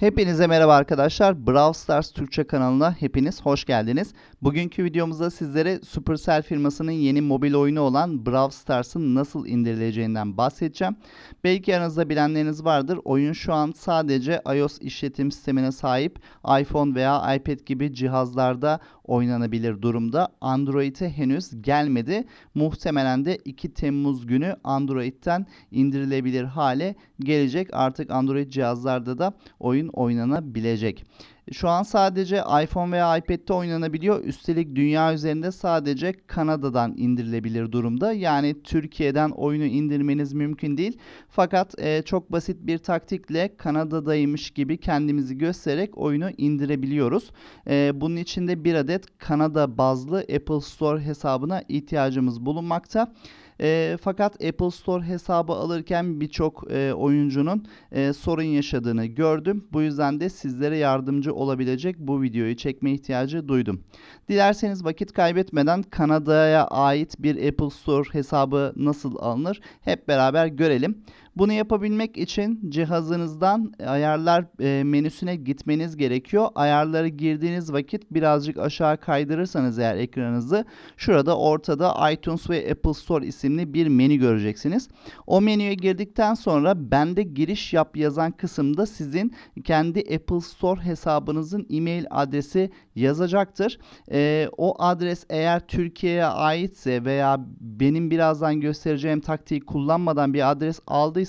Hepinize merhaba arkadaşlar. Brawl Stars Türkçe kanalına hepiniz hoş geldiniz. Bugünkü videomuzda sizlere Supercell firmasının yeni mobil oyunu olan Brawl Stars'ın nasıl indirileceğinden bahsedeceğim. Belki aranızda bilenleriniz vardır. Oyun şu an sadece iOS işletim sistemine sahip iPhone veya iPad gibi cihazlarda oynanabilir durumda. Android'e henüz gelmedi. Muhtemelen de 2 Temmuz günü Android'ten indirilebilir hale gelecek. Artık Android cihazlarda da oyun oynanabilecek. Şu an sadece iPhone veya iPad'de oynanabiliyor. Üstelik dünya üzerinde sadece Kanada'dan indirilebilir durumda. Yani Türkiye'den oyunu indirmeniz mümkün değil. Fakat e, çok basit bir taktikle Kanada'daymış gibi kendimizi göstererek oyunu indirebiliyoruz. E, bunun için de bir adet Kanada bazlı Apple Store hesabına ihtiyacımız bulunmakta. E, fakat Apple Store hesabı alırken birçok e, oyuncunun e, sorun yaşadığını gördüm. Bu yüzden de sizlere yardımcı olabilecek bu videoyu çekme ihtiyacı duydum. Dilerseniz vakit kaybetmeden Kanada'ya ait bir Apple Store hesabı nasıl alınır hep beraber görelim. Bunu yapabilmek için cihazınızdan ayarlar e, menüsüne gitmeniz gerekiyor. Ayarları girdiğiniz vakit birazcık aşağı kaydırırsanız eğer ekranınızı şurada ortada iTunes ve Apple Store isimli bir menü göreceksiniz. O menüye girdikten sonra bende giriş yap yazan kısımda sizin kendi Apple Store hesabınızın e-mail adresi yazacaktır. E, o adres eğer Türkiye'ye aitse veya benim birazdan göstereceğim taktiği kullanmadan bir adres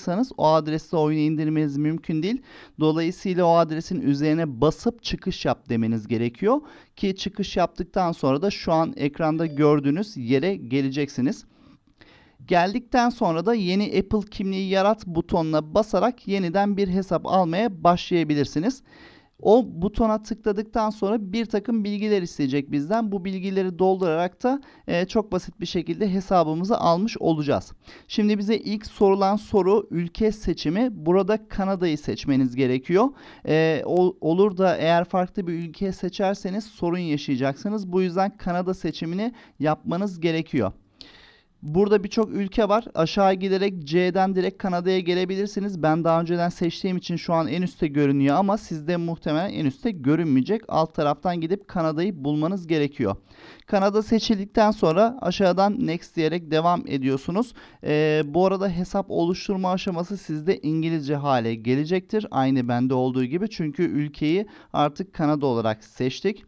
aldıysanız o adreste oyunu indirmeniz mümkün değil. Dolayısıyla o adresin üzerine basıp çıkış yap demeniz gerekiyor. Ki çıkış yaptıktan sonra da şu an ekranda gördüğünüz yere geleceksiniz. Geldikten sonra da yeni Apple kimliği yarat butonuna basarak yeniden bir hesap almaya başlayabilirsiniz. O butona tıkladıktan sonra bir takım bilgiler isteyecek bizden. Bu bilgileri doldurarak da e, çok basit bir şekilde hesabımızı almış olacağız. Şimdi bize ilk sorulan soru ülke seçimi. Burada Kanada'yı seçmeniz gerekiyor. E, ol, olur da eğer farklı bir ülke seçerseniz sorun yaşayacaksınız. Bu yüzden Kanada seçimini yapmanız gerekiyor. Burada birçok ülke var. Aşağı giderek C'den direkt Kanada'ya gelebilirsiniz. Ben daha önceden seçtiğim için şu an en üstte görünüyor ama sizde muhtemelen en üstte görünmeyecek. Alt taraftan gidip Kanada'yı bulmanız gerekiyor. Kanada seçildikten sonra aşağıdan next diyerek devam ediyorsunuz. Ee, bu arada hesap oluşturma aşaması sizde İngilizce hale gelecektir. Aynı bende olduğu gibi çünkü ülkeyi artık Kanada olarak seçtik.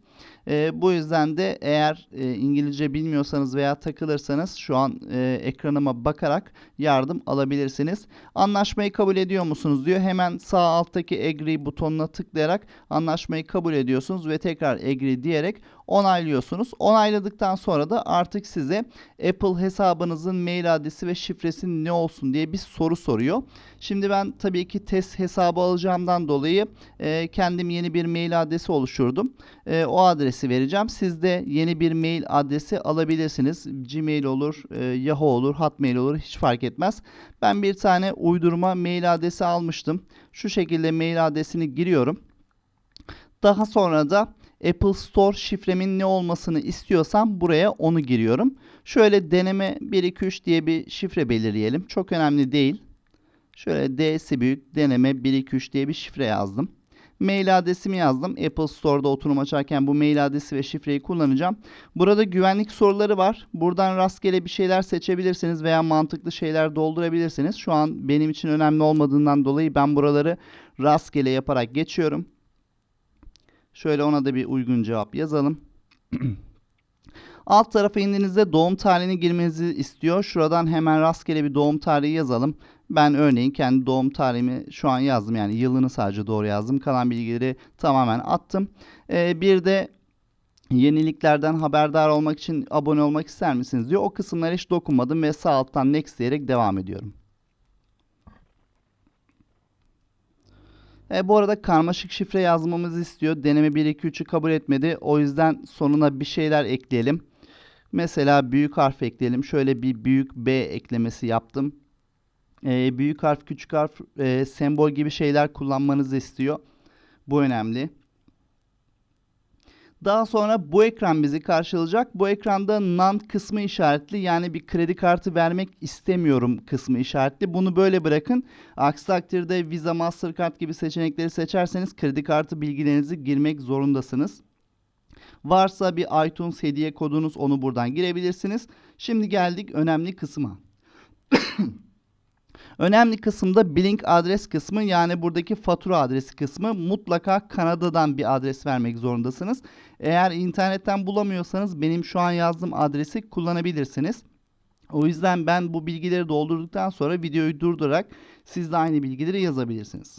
E, bu yüzden de eğer e, İngilizce bilmiyorsanız veya takılırsanız şu an e, ekranıma bakarak yardım alabilirsiniz. Anlaşmayı kabul ediyor musunuz diyor. Hemen sağ alttaki agree butonuna tıklayarak anlaşmayı kabul ediyorsunuz ve tekrar agree diyerek onaylıyorsunuz. Onayladıktan sonra da artık size Apple hesabınızın mail adresi ve şifresi ne olsun diye bir soru soruyor. Şimdi ben tabii ki test hesabı alacağımdan dolayı e, kendim yeni bir mail adresi oluşturdum. E, o adresi vereceğim. Siz de yeni bir mail adresi alabilirsiniz. Gmail olur, e, Yahoo olur, Hotmail olur hiç fark etmez. Ben bir tane uydurma mail adresi almıştım. Şu şekilde mail adresini giriyorum. Daha sonra da Apple Store şifremin ne olmasını istiyorsam buraya onu giriyorum. Şöyle deneme 123 diye bir şifre belirleyelim. Çok önemli değil. Şöyle D'si büyük deneme 123 diye bir şifre yazdım. Mail adresimi yazdım. Apple Store'da oturum açarken bu mail adresi ve şifreyi kullanacağım. Burada güvenlik soruları var. Buradan rastgele bir şeyler seçebilirsiniz veya mantıklı şeyler doldurabilirsiniz. Şu an benim için önemli olmadığından dolayı ben buraları rastgele yaparak geçiyorum. Şöyle ona da bir uygun cevap yazalım. Alt tarafa indiğinizde doğum tarihini girmenizi istiyor. Şuradan hemen rastgele bir doğum tarihi yazalım. Ben örneğin kendi doğum tarihimi şu an yazdım. Yani yılını sadece doğru yazdım. Kalan bilgileri tamamen attım. Ee, bir de yeniliklerden haberdar olmak için abone olmak ister misiniz diyor. O kısımlara hiç dokunmadım ve sağ alttan next diyerek devam ediyorum. E, bu arada karmaşık şifre yazmamızı istiyor. Deneme 1 2 3'ü kabul etmedi. O yüzden sonuna bir şeyler ekleyelim. Mesela büyük harf ekleyelim. Şöyle bir büyük B eklemesi yaptım. E, büyük harf, küçük harf, e, sembol gibi şeyler kullanmanızı istiyor. Bu önemli. Daha sonra bu ekran bizi karşılayacak. Bu ekranda none kısmı işaretli. Yani bir kredi kartı vermek istemiyorum kısmı işaretli. Bunu böyle bırakın. Aksi takdirde Visa, Mastercard gibi seçenekleri seçerseniz kredi kartı bilgilerinizi girmek zorundasınız. Varsa bir iTunes hediye kodunuz onu buradan girebilirsiniz. Şimdi geldik önemli kısma. Önemli kısımda billing adres kısmı yani buradaki fatura adresi kısmı mutlaka Kanada'dan bir adres vermek zorundasınız. Eğer internetten bulamıyorsanız benim şu an yazdığım adresi kullanabilirsiniz. O yüzden ben bu bilgileri doldurduktan sonra videoyu durdurarak siz de aynı bilgileri yazabilirsiniz.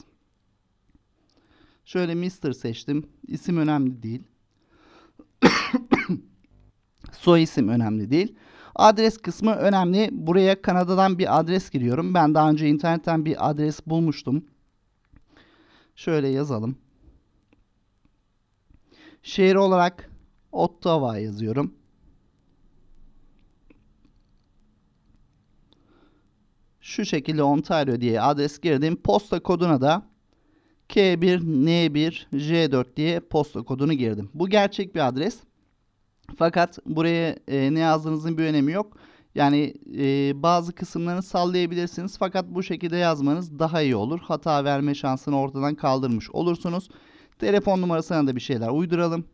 Şöyle Mr. seçtim. İsim önemli değil. Soy isim önemli değil. Adres kısmı önemli. Buraya Kanada'dan bir adres giriyorum. Ben daha önce internetten bir adres bulmuştum. Şöyle yazalım. Şehir olarak Ottawa yazıyorum. Şu şekilde Ontario diye adres girdim. Posta koduna da K1, N1, J4 diye posta kodunu girdim. Bu gerçek bir adres. Fakat buraya e, ne yazdığınızın bir önemi yok. Yani e, bazı kısımlarını sallayabilirsiniz. Fakat bu şekilde yazmanız daha iyi olur. Hata verme şansını ortadan kaldırmış olursunuz. Telefon numarasına da bir şeyler uyduralım.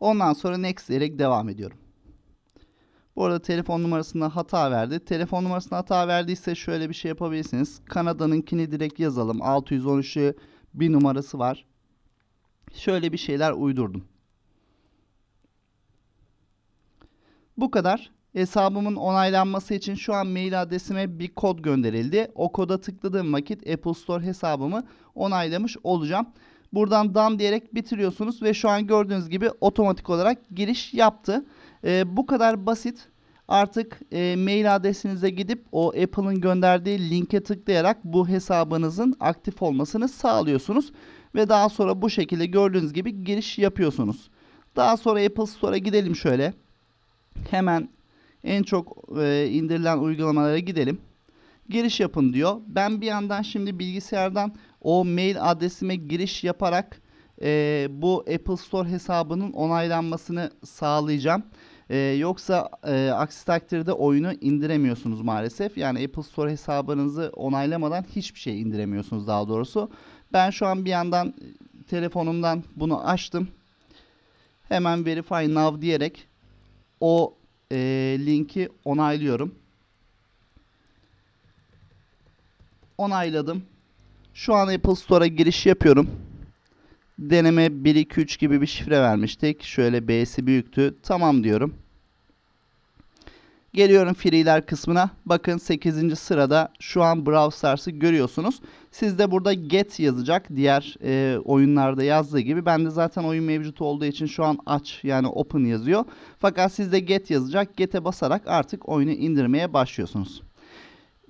Ondan sonra next diyerek devam ediyorum. Bu arada telefon numarasında hata verdi. Telefon numarasında hata verdiyse şöyle bir şey yapabilirsiniz. Kanada'nınkini direkt yazalım. 613'ü bir numarası var. Şöyle bir şeyler uydurdum. Bu kadar. Hesabımın onaylanması için şu an mail adresime bir kod gönderildi. O koda tıkladığım vakit Apple Store hesabımı onaylamış olacağım. Buradan done diyerek bitiriyorsunuz ve şu an gördüğünüz gibi otomatik olarak giriş yaptı. Ee, bu kadar basit. Artık e, mail adresinize gidip o Apple'ın gönderdiği linke tıklayarak bu hesabınızın aktif olmasını sağlıyorsunuz. Ve daha sonra bu şekilde gördüğünüz gibi giriş yapıyorsunuz. Daha sonra Apple Store'a gidelim şöyle. Hemen en çok e, indirilen uygulamalara gidelim. Giriş yapın diyor. Ben bir yandan şimdi bilgisayardan o mail adresime giriş yaparak e, bu Apple Store hesabının onaylanmasını sağlayacağım. Ee, yoksa e, aksi takdirde oyunu indiremiyorsunuz maalesef. Yani Apple Store hesabınızı onaylamadan hiçbir şey indiremiyorsunuz daha doğrusu. Ben şu an bir yandan e, telefonumdan bunu açtım. Hemen Verify Now diyerek o e, linki onaylıyorum. Onayladım. Şu an Apple Store'a giriş yapıyorum. Deneme 1 2 3 gibi bir şifre vermiştik. Şöyle B'si büyüktü. Tamam diyorum. Geliyorum free'ler kısmına. Bakın 8. sırada şu an Brawl Stars'ı görüyorsunuz. Sizde burada get yazacak. Diğer e, oyunlarda yazdığı gibi. Bende zaten oyun mevcut olduğu için şu an aç yani open yazıyor. Fakat sizde get yazacak. Get'e basarak artık oyunu indirmeye başlıyorsunuz.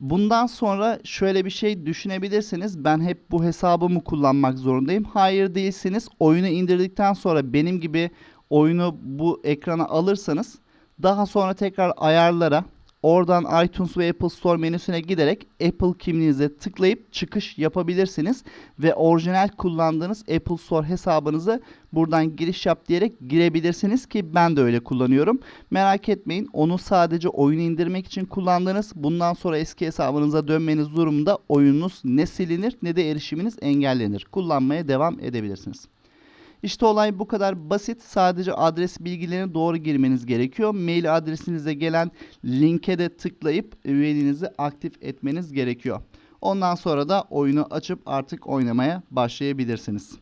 Bundan sonra şöyle bir şey düşünebilirsiniz. Ben hep bu hesabımı kullanmak zorundayım. Hayır değilsiniz. Oyunu indirdikten sonra benim gibi oyunu bu ekrana alırsanız daha sonra tekrar ayarlara oradan iTunes ve Apple Store menüsüne giderek Apple kimliğinize tıklayıp çıkış yapabilirsiniz ve orijinal kullandığınız Apple Store hesabınızı buradan giriş yap diyerek girebilirsiniz ki ben de öyle kullanıyorum. Merak etmeyin onu sadece oyunu indirmek için kullandığınız bundan sonra eski hesabınıza dönmeniz durumunda oyununuz ne silinir ne de erişiminiz engellenir. Kullanmaya devam edebilirsiniz. İşte olay bu kadar basit. Sadece adres bilgilerini doğru girmeniz gerekiyor. Mail adresinize gelen linke de tıklayıp üyeliğinizi aktif etmeniz gerekiyor. Ondan sonra da oyunu açıp artık oynamaya başlayabilirsiniz.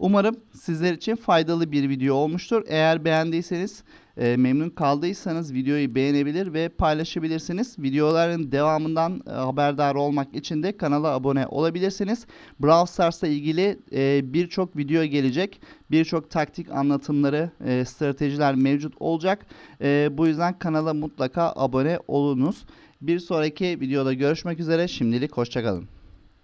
Umarım sizler için faydalı bir video olmuştur. Eğer beğendiyseniz, e, memnun kaldıysanız videoyu beğenebilir ve paylaşabilirsiniz. Videoların devamından e, haberdar olmak için de kanala abone olabilirsiniz. Brawl Stars'la ilgili e, birçok video gelecek. Birçok taktik anlatımları, e, stratejiler mevcut olacak. E, bu yüzden kanala mutlaka abone olunuz. Bir sonraki videoda görüşmek üzere. Şimdilik hoşçakalın.